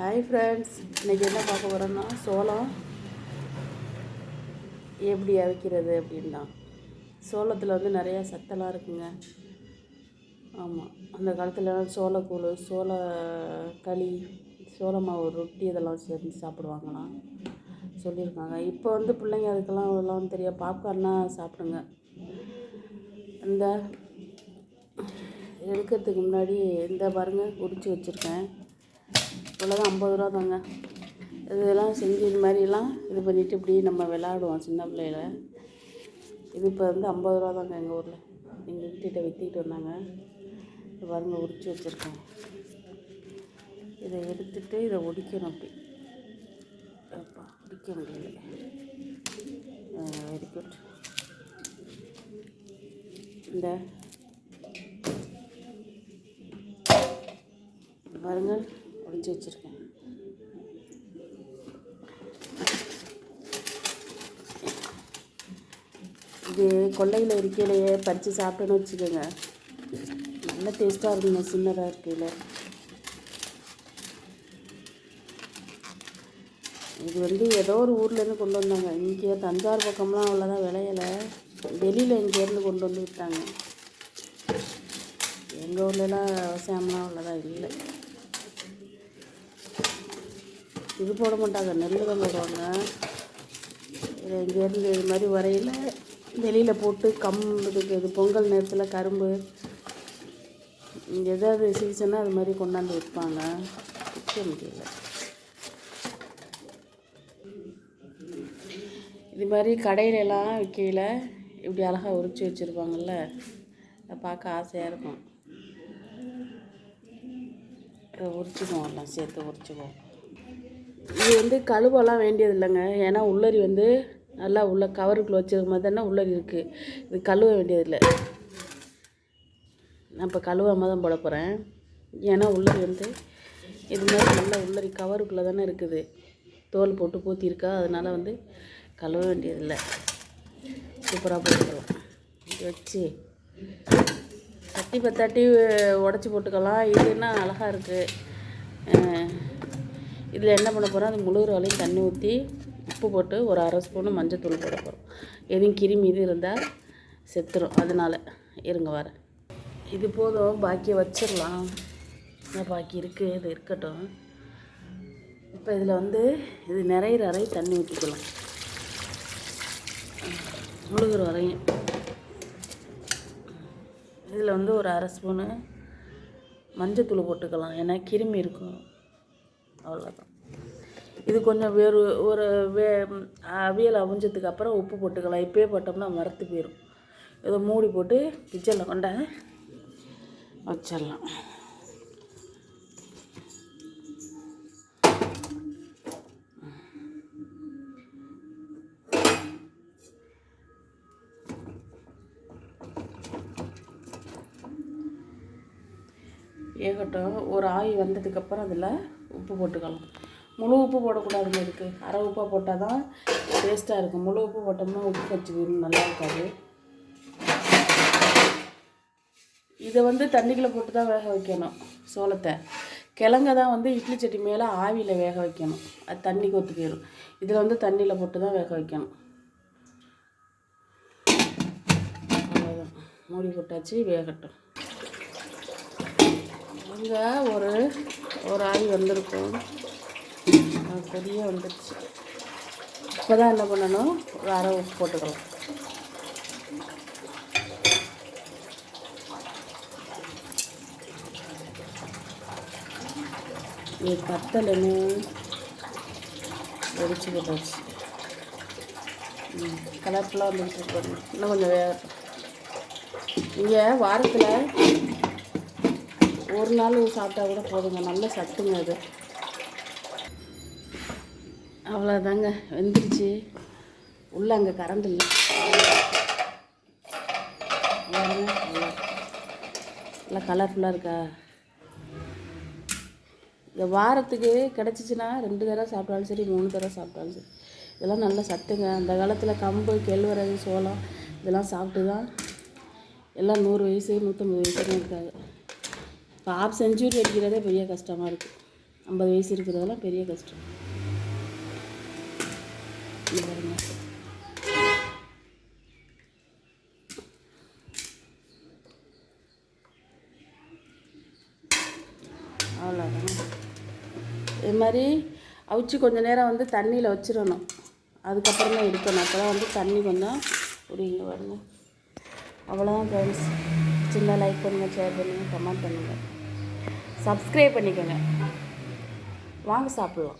Hi friends இன்றைக்கி என்ன பார்க்க போகிறோன்னா சோளம் எப்படி அவிக்கிறது அப்படின்னா சோளத்தில் வந்து நிறையா சத்தெல்லாம் இருக்குங்க. ஆமாம் அந்த காலத்தில் சோளக்கூழ் சோள களி சோள மாவு ரொட்டி இதெல்லாம் செஞ்சு சாப்பிடுவாங்களாம். சொல்லியிருக்காங்க. இப்போ வந்து பிள்ளைங்க அதுக்கெல்லாம் எல்லாம் தெரியாது பாப்கார்னா சாப்பிடுங்க. இந்த எடுக்கிறதுக்கு முன்னாடி இந்த பாருங்க உரிச்சு வச்சுருக்கேன். இவ்வளோதான் ஐம்பது ரூபா தாங்க இதெல்லாம் செஞ்சு இது மாதிரிலாம் இது பண்ணிவிட்டு இப்படி நம்ம விளாடுவோம் சின்ன பிள்ளையில. இது இப்போ வந்து ஐம்பது ரூபா தாங்க எங்கள் ஊரில். எங்கள் வீட்டுகிட்ட விற்றுக்கிட்டு வந்தாங்க. பாருங்க உரிச்சு வச்சுருக்கோம் இதை எடுத்துட்டு இதை ஒடிக்கணும் அப்படி. அப்பா ஒடிக்க முடியல வெரி குட் இந்த பாருங்கள். ஒடிச்சு வச்சுருக்கேன். இது கொல்லையில் இருக்கையிலேயே பறித்து சாப்பிட்டேன்னு வச்சுக்கோங்க. நல்ல டேஸ்ட்டாக இருக்குங்க சின்னதாக இருக்கையில். இது வந்து ஏதோ ஒரு ஊர்லேருந்து கொண்டு வந்தாங்க. இங்கே தஞ்சாவூர் பக்கம்லாம் அவ்வளோதான் விளையலை. வெளியில் இங்கேருந்து கொண்டு வந்து விட்டாங்க எங்கள் ஊர்லலாம் விவசாயம்லாம் அவ்வளோதான் இல்லை. இது போட மாட்டாங்க நெல் தான் போடுவாங்க. இது இங்கேருந்து இது மாதிரி வரையில் வெளியில் போட்டு கம் இதுக்கு இது பொங்கல் நேரத்தில் கரும்பு இங்கே சீசனாக அது மாதிரி கொண்டாந்து விற்பாங்க. விற்க முடியல. இது மாதிரி கடையிலலாம் விற்கையில் இப்படி அழகாக உரிச்சு வச்சுருப்பாங்கல்ல அதை பார்க்க ஆசையாக இருக்கும். உரிச்சுக்குவோம் எல்லாம் சேர்த்து உரிச்சுக்குவோம். இது வந்து கழுவெல்லாம் வேண்டியது இல்லைங்க ஏன்னா உள்ளரி வந்து நல்லா உள்ள கவருக்குள்ளே வச்சிருக்க மாதிரி தானே உள்ளரி இருக்குது இது கழுவ வேண்டியதில்லை. நான் இப்போ கழுவாமல் தான் போட போகிறேன் ஏன்னா உள்ளரி வந்து இது மாதிரி நல்லா உள்ளரி கவருக்குள்ளே தானே இருக்குது. தோல் போட்டு பூத்திருக்கா அதனால் வந்து கழுவ வேண்டியதில்லை. சூப்பராக போட்டுக்கலாம். இது வச்சு தட்டி பத்தாட்டி உடச்சி போட்டுக்கலாம். இதுன்னா அழகாக இருக்குது இதில் என்ன பண்ண போகிறோம் அது முழுகிற வரையும் தண்ணி ஊற்றி உப்பு போட்டு ஒரு அரை ஸ்பூனு மஞ்சத்தூள் போட போகிறோம் எதுவும் கிருமி இது இருந்தால் செத்துரும். அதனால் இருங்க வரேன். இது போதும். பாக்கியை வச்சிடலாம். என்ன பாக்கி இருக்குது இது இருக்கட்டும். இப்போ இதில் வந்து இது நிறையிற அறை தண்ணி ஊற்றிக்கலாம் முழுகிற வரையும் இதில் வந்து ஒரு அரை ஸ்பூனு மஞ்சத்தூள் போட்டுக்கலாம். ஏன்னா கிருமி இருக்கும். அவ்வளோதான் இது கொஞ்சம் வேறு ஒரு வே அவியல் அவிஞ்சதுக்கு அப்புறம் உப்பு போட்டுக்கலாம். இப்போயே போட்டோம்னா மரத்து போயிடும் இதை மூடி போட்டு கிச்சனில் கொண்ட வச்சிடலாம். ஏகட்டும் ஒரு ஆய் வந்ததுக்கப்புறம் அதில் உப்பு போட்டுக்கலாம். முழு உப்பு போடக்கூடாதுங்க இதுக்கு. அரை உப்பாக போட்டால் தான் டேஸ்ட்டாக இருக்கும். முழு உப்பு போட்டோம்னா உப்பு கச்சி வேணும் நல்லா இருக்காது. இதை வந்து தண்ணிக்குள்ளே போட்டு தான் வேக வைக்கணும் சோளத்தை. கிழங்க தான் வந்து இட்லி சட்டி மேலே ஆவியில் வேக வைக்கணும். அது தண்ணி கொத்து போயிடும் இதில் வந்து தண்ணியில் போட்டு தான் வேக வைக்கணும். அவ்வளோதான் மூடி போட்டாச்சு வேகட்டும். அங்கே ஒரு ஒரு ஆய் வந்திருக்கும். பெரிய வந்துடுச்சு இப்போ தான் என்ன பண்ணணும்? ஒரு அரை உப்பு போட்டுக்கலாம். இது பத்தலைன்னு வெடிச்சு போட்டாச்சு. கலர்ஃபுல்லாக வந்துட்டு இருக்கணும் இன்னும் கொஞ்சம் வேறு இங்கே வாரத்தில் ஒரு நாள் சாப்பிட்டா கூட போதுங்க. நல்ல சத்துங்க அது. அவ்வளோதாங்க வெந்துருச்சு. உள்ள அங்கே கரண்ட் இல்லை. நல்லா கலர்ஃபுல்லாக இருக்கா? இந்த வாரத்துக்கு கிடச்சிச்சின்னா ரெண்டு தடவை சாப்பிட்டாலும் சரி மூணு தடவை சாப்பிட்டாலும் சரி. இதெல்லாம் நல்ல சத்துங்க அந்த காலத்தில் கம்பு கேழ்வரகு சோளம் இதெல்லாம் சாப்பிட்டு தான் எல்லாம் நூறு வயசு நூற்றம்பது வயசுன்னு இருக்காது இப்போ ஆஃப் செஞ்சுரி அடிக்கிறதே பெரிய கஷ்டமாக இருக்குது ஐம்பது வயசு இருக்கிறதெல்லாம் பெரிய கஷ்டம். அவ்வளோதான் இது மாதிரி அவிச்சு கொஞ்சம் நேரம் வந்து தண்ணியில் வச்சிடணும். அதுக்கப்புறம் தான் எடுக்கணும். அப்போ தான் வந்து தண்ணி கொஞ்சம் குடிங்க பாருங்க. அவ்வளோதான் ஃப்ரெண்ட்ஸ் சின்ன லைக் பண்ணுங்கள் ஷேர் பண்ணுங்கள் கமெண்ட் பண்ணுங்கள் சப்ஸ்கிரைப் பண்ணிக்கோங்க. வாங்க சாப்பிட்லாம்.